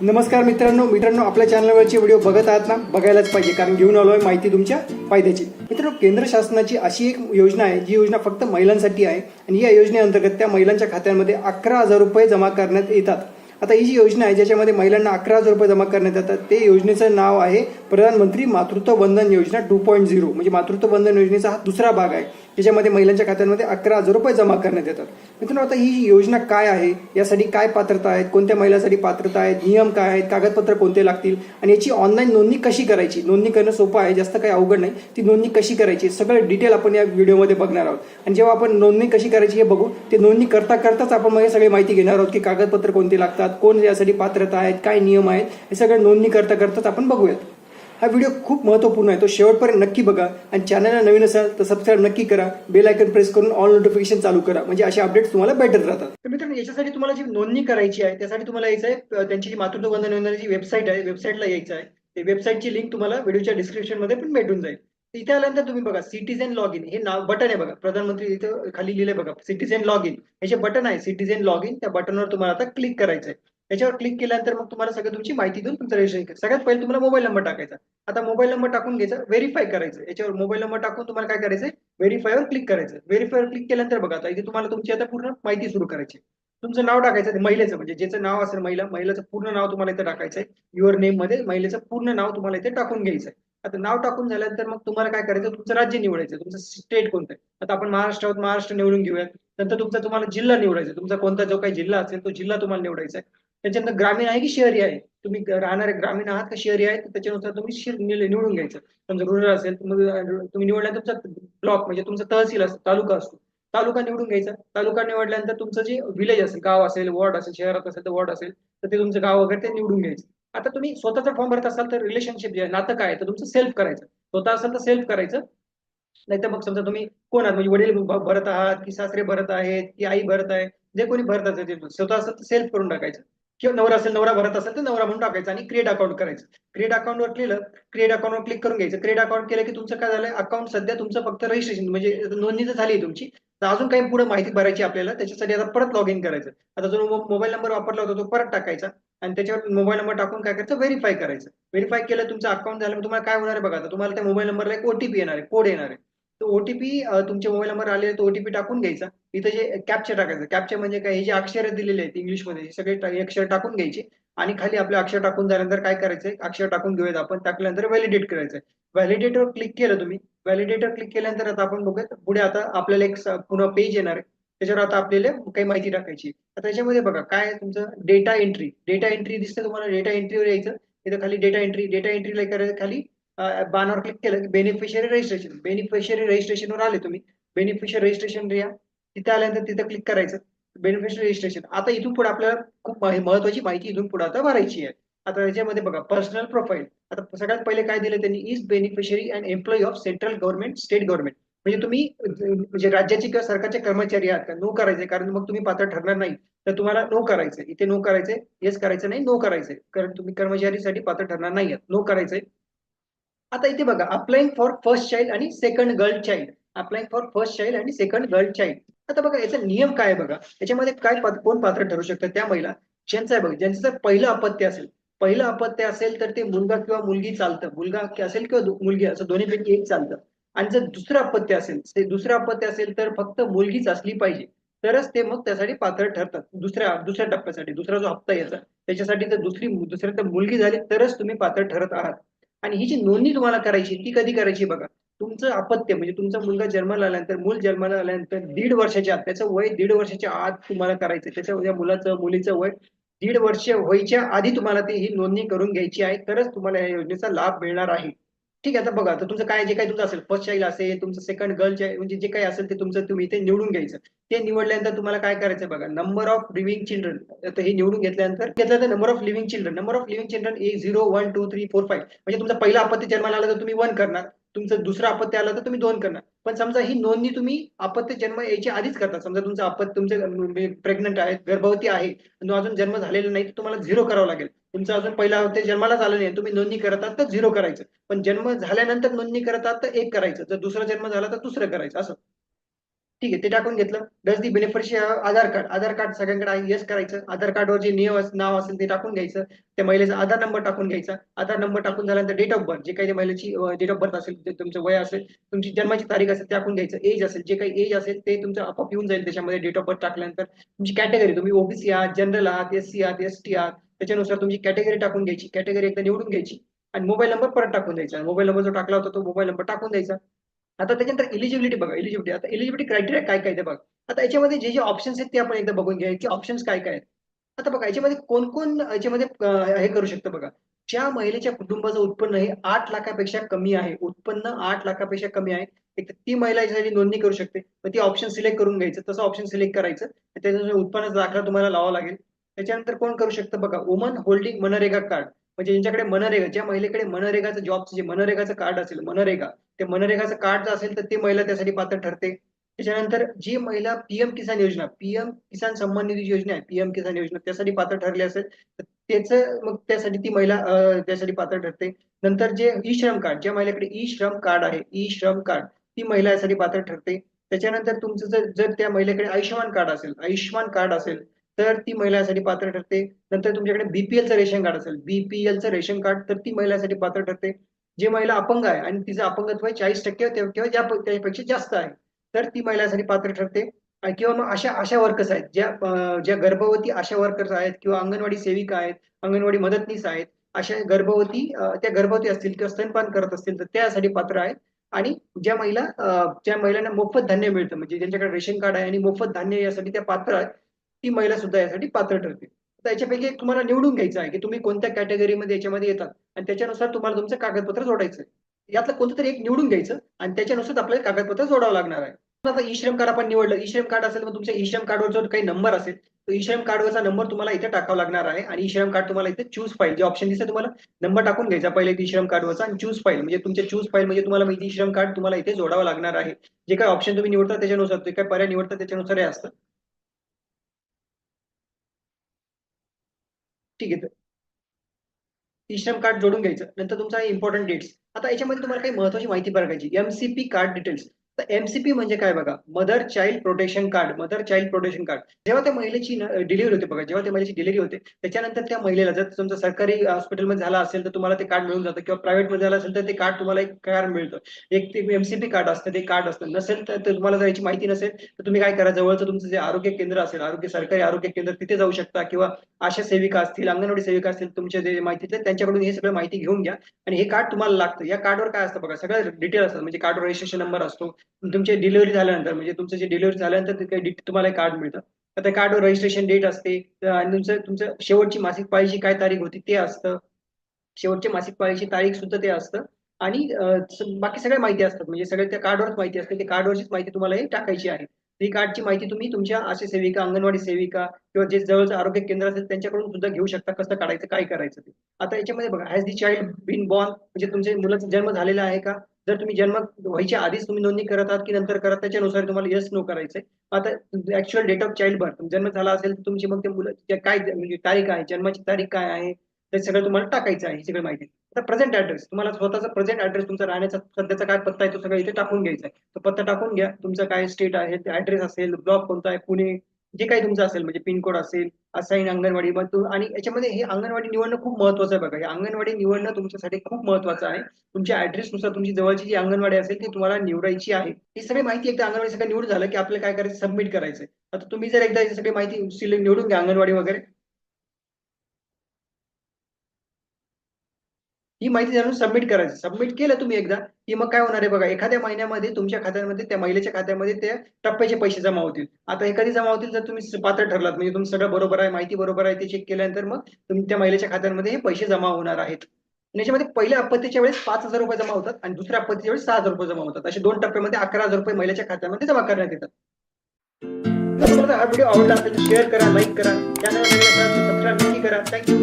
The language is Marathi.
नमस्कार मित्रांनो मित्रांनो आपल्या चॅनलवरचे व्हिडिओ बघत आहात ना बघायलाच पाहिजे कारण घेऊन आलो आहे माहिती तुमच्या फायद्याची. मित्रांनो केंद्र शासनाची अशी एक योजना आहे जी योजना फक्त महिलांसाठी आहे आणि या योजनेअंतर्गत त्या महिलांच्या खात्यांमध्ये अकरा हजार रुपये जमा करण्यात येतात. आता ही जी योजना आहे ज्याच्यामध्ये महिलांना अकरा हजार रुपये जमा करण्यात येतात ते योजनेचं नाव आहे प्रधानमंत्री मातृत्व बंधन योजना टू पॉईंट झिरो. म्हणजे मातृत्व बंधन योजनेचा हा दुसरा भाग आहे. ज्याच्यामध्ये महिलांच्या खात्यांमध्ये अकरा हजार रुपये जमा करण्यात येतात. मित्रांनो आता ही योजना काय आहे? यासाठी काय पात्रता आहेत? कोणत्या महिलांसाठी पात्रता आहेत? नियम काय आहेत? कागदपत्र कोणते लागतील? आणि याची ऑनलाईन नोंदणी कशी करायची? नोंदणी करणं सोपं आहे जास्त काही अवघड नाही. ती नोंदणी कशी करायची? सगळं डिटेल आपण या व्हिडिओमध्ये बघणार आहोत. आणि जेव्हा आपण नोंदणी कशी करायची हे बघू ते नोंदणी करता करताच आपण मग सगळी माहिती घेणार आहोत की कागदपत्र कोणते लागतात कोण यासाठी पात्रता आहेत काय नियम आहेत हे सगळं नोंदणी करता करताच आपण बघूयात. हा व्हिडिओ खूप महत्त्वपूर्ण आहे. तो शेवटपर्यंत नक्की बघा आणि चॅनलला नवीन असाल तर सबस्क्राईब नक्की करा. बेल आयकन प्रेस करून ऑल नोटिफिकेशन चालू करा. म्हणजे असे अपडेट्स तुम्हाला भेटत राहतात. तर मित्रांनो याच्यासाठी तुम्हाला जी नोंदणी करायची आहे त्यासाठी तुम्हाला यायचं आहे त्यांची जी मातृत्व बंधन योजनेची वेबसाईट आहे वेबसाईटला यायचं आहे. ते वेबसाईटची लिंक तुम्हाला व्हिडिओच्या डिस्क्रिप्शनमध्ये पण भेटून जाईल. इथे आल्यानंतर तुम्ही बघा सिटीझन लॉग इन हे नाव बटन आहे बघा. प्रधानमंत्री इथं खाली लिहिलंय बघा सिटीझन लॉग इन हे जे बटन आहे सिटीझन लॉग इन त्या बटनवर तुम्हाला आता क्लिक करायचं आहे त्याच्यावर क्लिक केल्यानंतर मग तुम्हाला सगळं तुमची माहिती देऊन तुमचं रजिस्ट्रेशन सगळ्यात पहिले तुम्हाला मोबाईल नंबर टाकायचा. आता मोबाईल नंबर टाकून घ्यायचा व्हेरीफाय करायचं. याच्यावर मोबाईल नंबर टाकून तुम्हाला काय करायचं व्हेरीफायवर क्लिक करायचं. व्हेरीफायवर क्लिक केल्यानंतर बघा आता इथे तुम्हाला तुमची आता पूर्ण माहिती सुरू करायची. तुमचं नाव टाकायचं महिलेचं. म्हणजे ज्याचं नाव असेल महिला महिलेचं पूर्ण नाव तुम्हाला इथे टाकायचं आहे युअर नेममध्ये महिलेचं पूर्ण नाव तुम्हाला इथे टाकून घ्यायचं आहे आता नाव टाकून झाल्यानंतर मग तुम्हाला काय करायचं तुमचं राज्य निवडायचं तुमचं स्टेट कोणतं आहे? आता आपण महाराष्ट्र आहोत महाराष्ट्र निवडून घेऊया नंतर तुमचा तुम्हाला जिल्हा निवडायचा तुमचा कोणता जो काही जिल्हा असेल तो जिल्हा तुम्हाला निवडायचा आहे. त्याच्यानंतर ग्रामीण आहे की शहरी आहे? तुम्ही राहणारे ग्रामीण आहात का शहरी आहे त्याच्यानुसार तुम्ही निवडून घ्यायचं. समजा रुरल असेल मग तुम्ही निवडल्यानंतर तुमचा ब्लॉक म्हणजे तुमचा तहसील असतो तालुका असतो. तालुका निवडून घ्यायचा. तालुका निवडल्यानंतर तुमचं जे विलेज असेल गाव असेल वॉर्ड असेल शहरात असेल तर वॉर्ड असेल तर ते तुमचं गाव वगैरे ते निवडून घ्यायचं. आता तुम्ही स्वतःचा फॉर्म भरत असाल तर रिलेशनशिप जे आहे नातं काय तर तुमचं सेल्फ करायचं. स्वतः असेल तर सेल्फ करायचं. नाही तर मग समजा तुम्ही कोण आहात? म्हणजे वडील भरत आहात की सासरे भरत आहेत की आई भरत आहे जे कोणी भरत असेल ते स्वतः असेल तर सेल्फ करून टाकायचं. किंवा नवरा असेल नवरा भरत असेल तर नवरा म्हणून टाकायचा आणि क्रिएट अकाउंट करायचं. क्रिएट अकाउंटवर केलं क्रिएट अकाउंटवर क्लिक करून घ्यायचं. क्रिएट अकाउंट केलं की तुमचं काय झालं? अकाउंट सध्या तुमचं फक्त रजिस्ट्रेशन म्हणजे नोंदणी तर झाली तुमची तर अजून काही पुढे माहिती भरायची आपल्याला त्याच्यासाठी आता परत लॉग इन करायचं. आता जो मोबाईल नंबर वापरला होता तो परत टाकायचा आणि त्याच्यावर मोबाईल नंबर टाकून काय करायचं? व्हेरीफाय करायचं. व्हेरीफाय केलं तुमचं अकाउंट झालं तुम्हाला काय होणार आहे बघा आता? तुम्हाला त्या मोबाईल नंबरला एक ओटीपी येणार आहे कोड येणार आहे. तो ओटीपी तुमच्या मोबाईल नंबर आले तो ओटीपी टाकून घ्यायचा. इथं जे कॅप्चर टाकायचं कॅप्चर म्हणजे काय हे जे अक्षर दिलेले आहेत इंग्लिशमध्ये सगळे अक्षर टाकून घ्यायचे आणि खाली आपले अक्षर टाकून झाल्यानंतर काय करायचंय अक्षर टाकून घेऊयात आपण टाकल्यानंतर व्हॅलिडेट करायचंय. व्हॅलिडेटवर क्लिक केलं तुम्ही व्हॅलिडेटर क्लिक केल्यानंतर आता आपण बघूयात पुढे आता आपल्याला एक पुन्हा पेज येणार आहे. त्याच्यावर आता आपल्याला काही माहिती टाकायची आता त्याच्यामध्ये बघा काय तुमचं डेटा एंट्री डेटा एंट्री दिसतं तुम्हाला डेटा एंट्रीवर यायचं. इथं खाली डेटा एंट्री डेटा एंट्रीला करायचं खाली बाणावर क्लिक केलं की बेनिफिशियरी रजिस्ट्रेशन बेनिफिशियरी रजिस्ट्रेशनवर आले तुम्ही. बेनिफिशियरी रजिस्ट्रेशन या तिथे आल्यानंतर तिथं क्लिक करायचं. बेनिफिशियरी रजिस्ट्रेशन आता इथून पुढे आपल्याला खूप महत्वाची माहिती इथून पुढे आता भरायची आहे. आता याच्यामध्ये बघा पर्सनल प्रोफाईल आता सगळ्यात पहिले काय दिलं त्यांनी? Is beneficiary and employee of central government state government म्हणजे तुम्ही म्हणजे राज्याचे किंवा सरकारचे कर्मचारी आहात का? नो करायचे कारण मग तुम्ही पात्र ठरणार नाही. तर तुम्हाला नो करायचंय इथे नो करायचंय येस करायचं नाही. नो करायचंय कारण तुम्ही कर्मचारीसाठी पात्र ठरणार नाही आहात. नो करायचंय आता इथे बघा अप्लाइंग फॉर फर्स्ट चाइल्ड आणि second girl child applying for first child आणि सेकंड गर्ल चाइल्ड आता बघा याचा नियम काय बघा? याच्यामध्ये काय कोण पात्र ठरू शकतं? त्या महिला. ज्यांचं आहे बघा ज्यांचं जर पहिलं अपत्य असेल पहिलं अपत्य असेल तर ते मुलगा किंवा मुलगी चालतं. मुलगा असेल किंवा मुलगी असं दोन्हीपैकी एक चालतं. आणि जर दुसरं अपत्य असेल ते दुसरं अपत्य असेल तर फक्त मुलगीच असली पाहिजे. तरच ते मग त्यासाठी पात्र ठरतात. दुसऱ्या दुसऱ्या टप्प्यासाठी दुसरा जो हप्ता याचा त्याच्यासाठी जर दुसरी दुसऱ्या तर मुलगी झाली तरच तुम्ही पात्र ठरत आहात. आणि ही जी नोंदणी तुम्हाला करायची ती कधी करायची बघा? तुमचं अपत्य म्हणजे तुमचा मुलगा जन्माला आल्यानंतर मूल जन्माला आल्यानंतर दीड वर्षाच्या आत त्याचं वय दीड वर्षाच्या आत तुम्हाला करायचं त्याच्या त्या मुलाचं मुलीचं वय दीड वर्ष व्हायच्या आधी तुम्हाला ती ही नोंदणी करून घ्यायची आहे. तरच तुम्हाला या योजनेचा लाभ मिळणार आहे. ठीक आहे आता बघा आता तुमचं काय जे काही तुमचं असेल फर्स्ट चाइल्ड असेल तुमचं सेकंड गर्ल म्हणजे जे काही असेल ते तुमचं तुम्ही इथे निवडून घ्यायचं. ते निवडल्यानंतर तुम्हाला काय करायचं बघा नंबर ऑफ लिव्हिंग चिल्ड्रन हे निवडून घेतल्यानंतर घेतलं तर number of living children number of living children A zero one two three four five म्हणजे तुमचा पहिला आपत्ती जन्माला आला तर तुम्ही वन करणार तुमचं दुसरं अपत्य आलं तर तुम्ही दोन करणार. पण समजा ही नोंदणी तुम्ही अपत्य जन्म यायच्या आधीच करता समजा तुमचं अपत्य तुमचे म्हणजे प्रेग्नंट आहे गर्भवती आहे अजून जन्म झालेला नाही तर तुम्हाला झिरो करावं लागेल. तुमचं अजून पहिला ते जन्मालाच आलं नाही. तुम्ही नोंदणी करत आहात तर झिरो करायचं. पण जन्म झाल्यानंतर नोंदणी करत आहात तर एक करायचं. जर दुसरा जन्म झाला तर दुसरं करायचं. असं. ठीक आहे ते टाकून घेतलं. Does the beneficiary Aadhaar card Aadhaar card सगळ्यांकडे आहे. येस करायचं. आधार कार्डवर जे नियम नाव असेल ते टाकून घ्यायचं. त्या महिलेचा आधार नंबर टाकून घ्यायचा. आधार नंबर टाकून झाल्यानंतर डेट ऑफ बर्थ जे काही महिलेची डेट ऑफ बर्थ असेल तुमचं वय असेल तुमची जन्माची तारीख असेल ते टाकून घ्यायचं. एज असेल जे काही एज असेल ते तुमचं आपोआप येऊन जाईल त्याच्यामध्ये डेट ऑफ बर्थ टाकल्यानंतर. तुमची कॅटेगरी तुम्ही ओबीसी आहात जनरल आहात एस सी आहात एस टी आहात त्याच्यानुसार तुमची कॅटेगरी टाकून घ्यायची कॅटेगरी एकदा निवडून घ्यायची आणि मोबाईल नंबर परत टाकून द्यायचा. मोबाईल नंबर जो टाकला होता तो मोबाईल नंबर टाकून द्यायचा. आता त्याच्यानंतर एलिजिबिलिटी बघा एलिजिबिलिटी आता एलिजिबिलिटी क्रायटेरिया काय काय ते बघा. आता याच्यामध्ये जे जे ऑप्शन्स आहेत ते आपण एकदा बघून घ्या. की ऑप्शन्स काय काय आहेत? आता बघा याच्यामध्ये कोण कोण याच्यामध्ये हे करू शकतं बघा. ज्या महिलेच्या कुटुंबाचं उत्पन्न हे आठ लाखापेक्षा कमी आहे उत्पन्न आठ लाखापेक्षा कमी आहे एक तर ती महिला याच्यासाठी नोंदणी करू शकते. मग ती ऑप्शन सिलेक्ट करून घ्यायचं. तसं ऑप्शन सिलेक्ट करायचं. त्याच्यानुसार उत्पन्नाचा दाखला तुम्हाला लावा लागेल. त्याच्यानंतर कोण करू शकतं? बघा वुमन होल्डिंग मनरेगा कार्ड म्हणजे ज्यांच्याकडे मनरेगा ज्या महिलेकडे मनरेगाचं जॉबचं जे मनरेगाचं कार्ड असेल मनरेगा ते मनरेगाचं कार्ड असेल तर ती महिला त्यासाठी पात्र ठरते. त्याच्यानंतर जी महिला पीएम किसान योजना पीएम किसान सन्मान निधी योजना आहे पीएम किसान योजना त्यासाठी पात्र ठरली असेल तर त्याचं मग त्यासाठी ती महिला त्यासाठी पात्र ठरते. नंतर जे ई श्रम कार्ड ज्या महिलेकडे ई श्रम कार्ड आहे ई श्रम कार्ड ती महिला यासाठी पात्र ठरते. त्याच्यानंतर तुमचं जर जर त्या महिलेकडे आयुष्यमान कार्ड असेल आयुष्यमान कार्ड असेल तर ती महिलांसाठी पात्र ठरते. नंतर तुमच्याकडे बीपीएलचं रेशन कार्ड असेल. बीपीएलचं रेशन कार्ड तर ती महिलांसाठी पात्र ठरते. जी महिला अपंग आहे आणि तिचं अपंगत्व आहे चाळीस टक्के किंवा ज्या त्यापेक्षा जास्त आहे तर ती महिलासाठी पात्र ठरते. किंवा मग अशा आशा वर्कर्स आहेत ज्या ज्या गर्भवती आशा वर्कर्स आहेत किंवा अंगणवाडी सेविका आहेत अंगणवाडी मदतनीस आहेत अशा गर्भवती त्या गर्भवती असतील किंवा स्तनपान करत असतील तर त्यासाठी पात्र आहेत. आणि ज्या महिला ज्या महिलांना मोफत धान्य मिळतं म्हणजे ज्यांच्याकडे रेशन कार्ड आहे आणि मोफत धान्य यासाठी त्या पात्र आहेत ती महिला सुद्धा यासाठी पात्र ठरते. तर याच्यापैकी एक तुम्हाला निवडून घ्यायचं आहे की तुम्ही कोणत्या कॅटेगरीमध्ये याच्यामध्ये येतात आणि त्याच्यानुसार तुम्हाला तुमचं कागदपत्र जोडायचं आहे. यातलं कोणतं तरी एक निवडून घ्यायचं आणि त्याच्यानुसार आपल्याला कागदपत्र जोडावं लागणार आहे. आता ई श्रम कार्ड आपण निवडलं. ई श्रम कार्ड असेल मग तुमच्या ई श्रम कार्डवर जो काही नंबर असेल तो ई श्रम कार्डवरचा नंबर तुम्हाला इथे टाकावा लागणार आहे आणि ई श्रम कार्ड तुम्हाला इथे चूज फाईल जे ऑप्शन दिसतं तुम्हाला नंबर टाकून घ्यायचा पहिले ई श्रम कार्डवरचा आणि चूज फाईल म्हणजे तुमच्या चूज फाईल म्हणजे तुम्हाला ई श्रम कार्ड तुम्हाला इथे जोडावं लागणार आहे. जे काही ऑप्शन तुम्ही निवडता त्याच्यानुसार ते काय पर्याय निवडता त्याच्यानुसार हे असतं. ठीक आहे. ई श्रम कार्ड जोडून घ्यायचं. नंतर तुमचा इम्पॉर्टंट डेट्स आता याच्यामध्ये तुम्हाला काही महत्वाची माहिती बघायची. एमसीपी कार्ड डिटेल्स तर एमसीपी म्हणजे काय बघा? Mother child protection card mother child protection card जेव्हा त्या महिलेची डिलिव्हरी होते बघा जेव्हा त्या महिलेची डिलिव्हरी होते त्याच्यानंतर त्या महिलेला जर तुमचं सरकारी हॉस्पिटलमध्ये झाला असेल तर तुम्हाला ते कार्ड मिळून जातं. किंवा प्रायव्हेटमध्ये झालं असेल तर ते कार्ड तुम्हाला एक कार्ड मिळतं. एक ते एमसीपी कार्ड असतं ते कार्ड असतं. नसेल तर तुम्हाला जर याची माहिती नसेल तर तुम्ही काय करा जवळचं तुमचं जे आरोग्य केंद्र असेल आरोग्य सरकारी आरोग्य केंद्र तिथे जाऊ शकता. किंवा आशा सेविका असतील अंगणवाडी सेविका असतील तुमचे जे माहिती त्यांच्याकडून हे सगळं माहिती घेऊन घ्या. आणि हे कार्ड तुम्हाला लागतं. या कार्डवर काय असतं बघा सगळं डिटेल असतात. म्हणजे कार्डवर रजिस्ट्रेशन नंबर असतो तुमची डिलिव्हरी झाल्यानंतर म्हणजे तुमचं जे डिलिव्हरी झाल्यानंतर काही तुम्हाला कार्ड मिळतं. तर त्या कार्डवर रजिस्ट्रेशन डेट असते. आणि तुमचं तुमचं शेवटची मासिक पाळीची काय तारीख होती ते असतं. शेवटच्या मासिक पाळीची तारीख सुद्धा ते असतं. आणि बाकी सगळ्या माहिती असतात. म्हणजे सगळे त्या कार्डवरच माहिती असते. ते कार्डवरचीच माहिती तुम्हाला हे टाकायची आहे. ही कार्डची माहिती तुम्ही तुमच्या आशा सेविका अंगणवाडी सेविका किंवा जे जवळचं आरोग्य केंद्र असेल त्यांच्याकडून सुद्धा घेऊ शकता. कसं काढायचं काय करायचं ते. आता याच्यामध्ये बघा has the child been born म्हणजे तुमच्या मुलाचा जन्म झालेला आहे का? जर तुम्ही जन्म व्हायच्या आधीच तुम्ही नोंदणी करत आहात की नंतर करत त्याच्यानुसार तुम्हाला येस नो करायचंय. आता actual date of child birth जन्म झाला असेल तर तुमची मग ते मुलं काय म्हणजे तारीख आहे जन्माची तारीख काय आहे ते सगळं तुम्हाला टाकायचं आहे ही सगळी माहिती. आता प्रेझेंट ऍड्रेस तुम्हाला स्वतःचा प्रेझेंट ऍड्रेस तुमचा राहण्याचा सध्याचा काय पत्ता आहे तो सगळं इथे टाकून घ्यायचा आहे. तो पत्ता टाकून घ्या तुमचं काय स्टेट आहे ऍड्रेस असेल ब्लॉक कोणता आहे पुणे जे काही तुमचं असेल म्हणजे पिनकोड असेल असाईन अंगणवाडी मग तू आणि याच्यामध्ये हे अंगणवाडी निवडणं खूप महत्वाचं आहे बघा. हे अंगणवाडी निवडणं तुमच्यासाठी खूप महत्वाचं आहे. तुमच्या ऍड्रेस नुसार तुमची जवळची जी अंगणवाडी असेल ती तुम्हाला निवडायची आहे. ही सगळी माहिती एकदा अंगणवाडी सगळं निवडून झालं की आपल्याला काय करायचं सबमिट करायचं आता तुम्ही जर एकदा सगळी माहिती निवडून घ्या अंगणवाडी वगैरे ही माहिती जाणून सबमिट करायची. सबमिट केलं तुम्ही एकदा की मग काय होणार आहे बघा एखाद्या महिन्यामध्ये तुमच्या खात्यामध्ये त्या महिलेच्या खात्यामध्ये त्या टप्प्याचे पैसे जमा होतील. आता हे कधी जमा होतील जर तुम्ही पात्र ठरलात म्हणजे तुमचं सगळं बरोबर आहे माहिती बरोबर आहे ते चेक केल्यानंतर मग तुम्ही त्या महिलेच्या खात्यांमध्ये हे पैसे जमा होणार आहेत. याच्यामध्ये पहिल्या आपत्तीच्या वेळेस पाच हजार रुपये जमा होतात आणि दुसऱ्या आपत्तीच्या वेळेस सहा हजार रुपये जमा होतात. असे दोन टप्प्यामध्ये अकरा हजार रुपये महिलेच्या खात्यामध्ये जमा करण्यात येतात. हा व्हिडिओ आवडला असेल शेअर करा लाईक करा. चॅनल सबस्क्राईब नक्की करा. थँक्यू